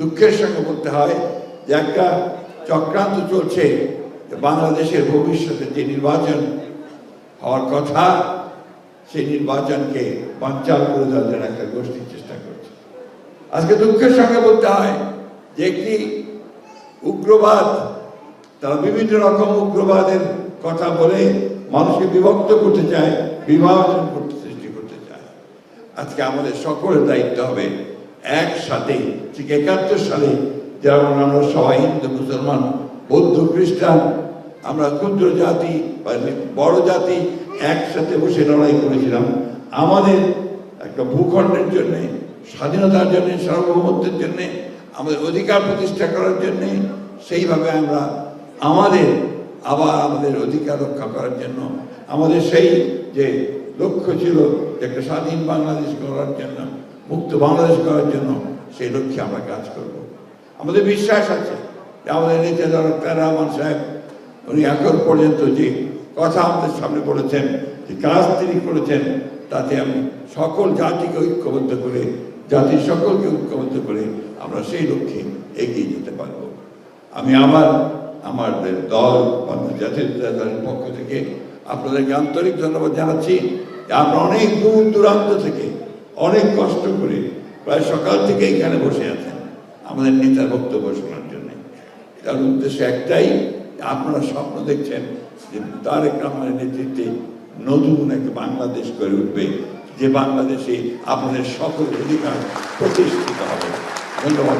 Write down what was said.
দুঃখের সঙ্গে বলতে হয় যে একটা চক্রান্ত চলছে বাংলাদেশের ভবিষ্যতে যে নির্বাচন হওয়ার কথা, সেই নির্বাচনকে বাঞ্চাল করে একটা গোষ্ঠীর চেষ্টা করছে। আজকে দুঃখের সঙ্গে বলতে হয় যে একটি উগ্রবাদ, তারা বিভিন্ন রকম উগ্রবাদের কথা বলে মানুষকে বিভক্ত করতে চায়, বিভাজন করতে সৃষ্টি করতে চায়। আজকে আমাদের সকলের দায়িত্ব হবে একসাথে, ঠিক একাত্তর সালে যেমন আমরা সবাই হিন্দু, মুসলমান, বৌদ্ধ, খ্রিস্টান, আমরা ক্ষুদ্র জাতি বড় জাতি একসাথে বসে লড়াই করেছিলাম। আমাদের একটা ভূখণ্ডের জন্য, স্বাধীনতার জন্য, সার্বভৌমত্বের জন্য, আমাদের অধিকার প্রতিষ্ঠা করার জন্য, সেইভাবে আমরা আমাদের আবার আমাদের অধিকার রক্ষা করার জন্য, আমাদের সেই যে লক্ষ্য ছিল একটা স্বাধীন বাংলাদেশ করার জন্য মুক্ত বাংলাদেশ করার জন্য সেই লক্ষ্যে আমরা কাজ করব। আমাদের বিশ্বাস আছে যে আমাদের নেতা ডক্টর রহমান সাহেব, উনি এখন পর্যন্ত যে কথা আমাদের সামনে বলেছেন, যে কাজ তিনি করেছেন, তাতে আমি সকল জাতিকে ঐক্যবদ্ধ করে, জাতির সকলকে ঐক্যবদ্ধ করে আমরা সেই লক্ষ্যে এগিয়ে যেতে পারব। আমি আমার আমার দল জাতীয় দলের পক্ষ থেকে আপনাদেরকে আন্তরিক ধন্যবাদ জানাচ্ছি। যে আপনারা অনেক দূর দূরান্ত থেকে অনেক কষ্ট করে প্রায় সকাল থেকে এখানে বসে আছেন। আমাদের নেতার বক্তব্য শোনার জন্য। তার উদ্দেশ্য একটাই, আপনারা স্বপ্ন দেখছেন যে তারেক রহমানের নেতৃত্বে নতুন একটা বাংলাদেশ করে উঠবে, যে বাংলাদেশে আপনাদের সকল অধিকার প্রতিষ্ঠিত হবে। ধন্যবাদ